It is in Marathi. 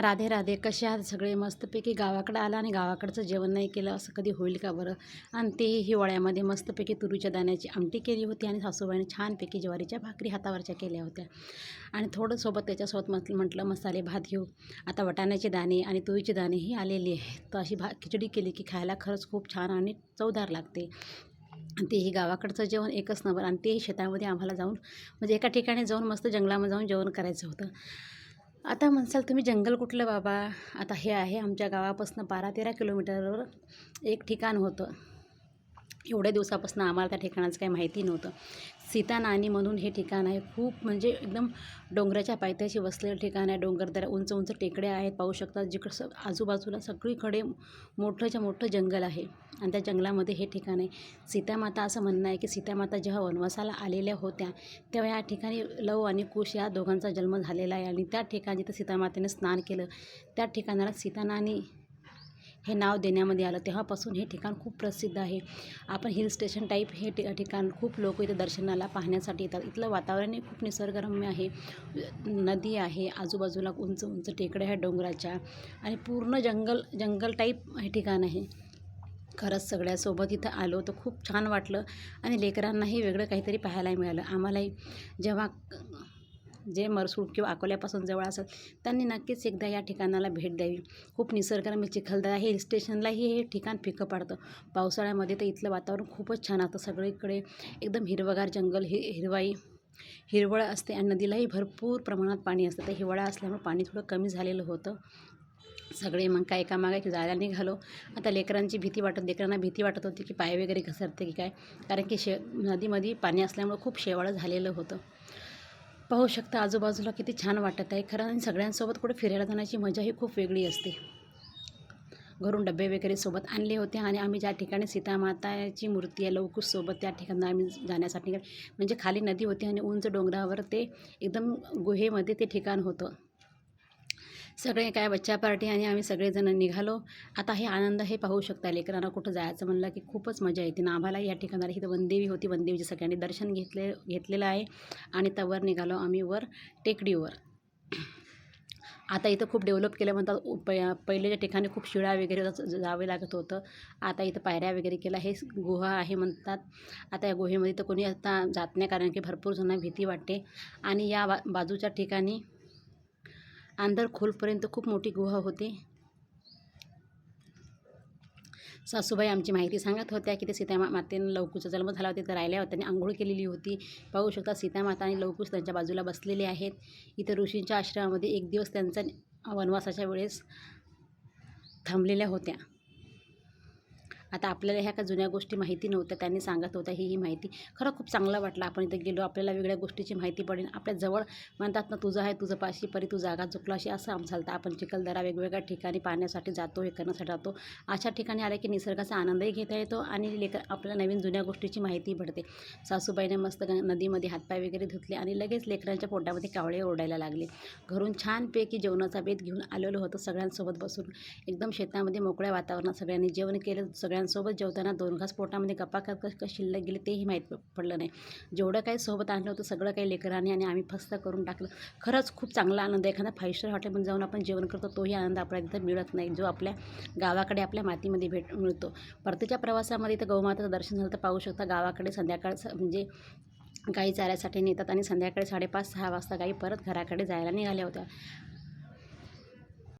राधे राधे कसे आहात सगळे? मस्तपैकी गावाकडं आला आणि गावाकडचं जेवण नाही केलं असं कधी होईल का बरं? आणि तेही हिवाळ्यामध्ये मस्तपैकी तुरीच्या दाण्याची आमटी केली होती आणि सासूबाईने छानपैकी ज्वारीच्या भाकरी हातावरच्या केल्या होत्या. आणि थोडं सोबत त्याच्यासोबत म्हटलं म्हटलं मसाले भात घेऊ. आता वाटाण्याचे दाणे आणि तुरीचे दाणेही आलेली आहे तर अशी भा खिचडी केली की खायला खरंच खूप छान आणि चवदार लागते. आणि तेही गावाकडचं जेवण एकच नंबर आणि तेही शेतामध्ये आम्हाला जाऊन म्हणजे एका ठिकाणी जाऊन मस्त जंगलामध्ये जाऊन जेवण करायचं होतं. आता म्हणसाल तुम्ही जंगल कुठलं बाबा? आता हे आहे आमच्या गावापासून बारा तेरा किलोमीटरवर एक ठिकाण होतं. एवढ्या दिवसापासून आम्हाला त्या ठिकाणाचं काही माहिती नव्हतं. सीता नाणी म्हणून हे ठिकाण आहे. खूप म्हणजे एकदम डोंगराच्या पायथ्याशी वसलेलं ठिकाण आहे. डोंगरदऱ्या उंच उंच टेकड्या आहेत. पाहू शकतात जिकडं स आजूबाजूला सगळीकडे मोठंच्या मोठं जंगल आहे. आणि त्या जंगलामध्ये हे ठिकाण आहे. सीतामाता असं म्हणणं आहे की सीतामाता जेव्हा वनवासाला आलेल्या होत्या तेव्हा या ठिकाणी लव आणि कुश या दोघांचा जन्म झालेला आहे. आणि त्या ठिकाणी जिथं सीतामातेने स्नान केलं. त्या ठिकाणाला सीतानानी हे नाव देण्यामध्ये आलं. तेव्हापासून हे ठिकाण खूप प्रसिद्ध आहे. आपण हिल स्टेशन टाईप हे ठि ठिकाण खूप लोक इथं दर्शनाला पाहण्यासाठी येतात. इथलं वातावरणही खूप निसर्गरम्य आहे. नदी आहे आजूबाजूला उंच उंच टेकड्या आहेत डोंगराच्या आणि पूर्ण जंगल जंगल टाईप हे ठिकाण आहे. खरंच सगळ्यासोबत इथं आलो तर खूप छान वाटलं आणि लेकरांनाही वेगळं काहीतरी पाहायला मिळालं. आम्हालाही जेव्हा जे मरसूड किंवा अकोल्यापासून जवळ असेल त्यांनी नक्कीच एकदा या ठिकाणाला भेट द्यावी. खूप निसर्गरम्य चिखलदरा हिल स्टेशनलाही हे ठिकाण फिकं पाडतं. पावसाळ्यामध्ये तर इथलं वातावरण खूपच छान असतं सगळीकडे एकदम हिरवगार जंगल हि हिरवाई हिरवळ असते आणि नदीलाही भरपूर प्रमाणात पाणी असतं. तर हिवाळा असल्यामुळे पाणी थोडं कमी झालेलं होतं. सगळे मग काय एकामागे जायला निघालो. आता लेकरांची भीती वाटत लेकरांना भीती वाटत होती की पाय वगैरे घसरते की काय? कारण की शे नदीमध्ये पाणी असल्यामुळं खूप शेवाळं झालेलं होतं. पाहू शकता आजूबाजूला किती छान वाटत आहे. खरं आणि सगळ्यांसोबत कुठे फिरायला जाण्याची मजा ही खूप वेगळी असते. घरून डबे वगैरे सोबत आणले होते आणि आम्ही ज्या ठिकाणी सीतामाताची मूर्ती आहे लवकुशसोबत त्या ठिकाणी आम्ही जाण्यासाठी म्हणजे खाली नदी होती आणि उंच डोंगरावर ते एकदम गुहेमध्ये ते ठिकाण होतं. सगळे काय बच्चा पार्टी आणि आम्ही सगळेजण निघालो. आता हे आनंद हे पाहू शकता लेकरांना कुठं जायचं म्हणलं की खूपच मजा येते. ना आम्हाला या ठिकाणाला इथं वनदेवी होती. वनदेवीचे सगळ्यांनी दर्शन घेतले घेतलेलं आहे. आणि त्यावर निघालो आम्ही वर टेकडीवर. आता इथं खूप डेव्हलप केलं म्हणतात. प पहिलेच्या ठिकाणी खूप शिळा वगैरे जावे लागत होतं. आता इथं पायऱ्या वगैरे केल्या हे गुहा आहे म्हणतात. आता या गुहेमध्ये तर कोणी आता जात नाही कारण की भरपूर जणांना भीती वाटते. आणि या बा बाजूच्या ठिकाणी अंदर खोलपर्यंत खूप मोठी गुहा होती. सासूबाई आमची माहिती सांगत होत्या की ते सीतामा मातेनं लवकुशचा जन्म झाला होता. तिथं राहिल्या होत्या आणि आंघोळ केलेली होती. पाहू शकता सीतामाता आणि लवकुश त्यांच्या बाजूला बसलेले आहेत. इथं ऋषींच्या आश्रमामध्ये एक दिवस त्यांचा वनवासाच्या वेळेस थांबलेल्या होत्या. आता आपल्याला ह्या का जुन्या गोष्टी माहिती नव्हत्या त्यांनी सांगत होत्या ही ही माहिती. खरं खूप चांगलं वाटलं. आपण इथं गेलो आपल्याला वेगळ्या गोष्टीची माहिती पडेल. आपल्या जवळ म्हणतात ना तुझं आहे तुझं पाशी परी तू जागा चुकला अशी असं आम झालं आपण चिखलदरा वेगवेगळ्या ठिकाणी पाहण्यासाठी जातो हे करण्यासाठी जातो. अशा ठिकाणी आले की निसर्गाचा आनंदही घेता येतो आणि लेकर आपल्याला नवीन जुन्या गोष्टीची माहिती पडते सासूबाईने मस्त नदीमध्ये हातपाय वगैरे धुतले आणि लगेच लेकरांच्या पोटामध्ये कावळे ओरडायला लागले. घरून छानपैकी जेवणाचा बेत घेऊन आलेलो होतो सगळ्यांसोबत बसून. एकदम शेतामध्ये मोकळ्या वातावरणात सगळ्यांनी जेवण केलं सगळ्या सगळ्यांसोबत जेवताना दोन घास पोटामध्ये गप्पा करत कसं शिल्लक गेले तेही माहीत पडलं नाही. जेवढं काही सोबत आणलं होतं सगळं काही लेकरांनी आणि आम्ही फस्त करून टाकलं. खरंच खूप चांगला आनंद एखादा फाईव्ह स्टार हॉटेलमध्ये जाऊन आपण जेवण करतो तोही आनंद आपल्याला तिथं मिळत नाही जो आपल्या गावाकडे आपल्या मातीमध्ये भेट मिळतो. परतीच्या प्रवासामध्ये इथं गौमाताचं दर्शन झालं तर पाहू शकता गावाकडे संध्याकाळ म्हणजे गाई चाऱ्यासाठी नेतात आणि संध्याकाळी साडेपाच सहा वाजता गाई परत घराकडे जायला निघाल्या होत्या.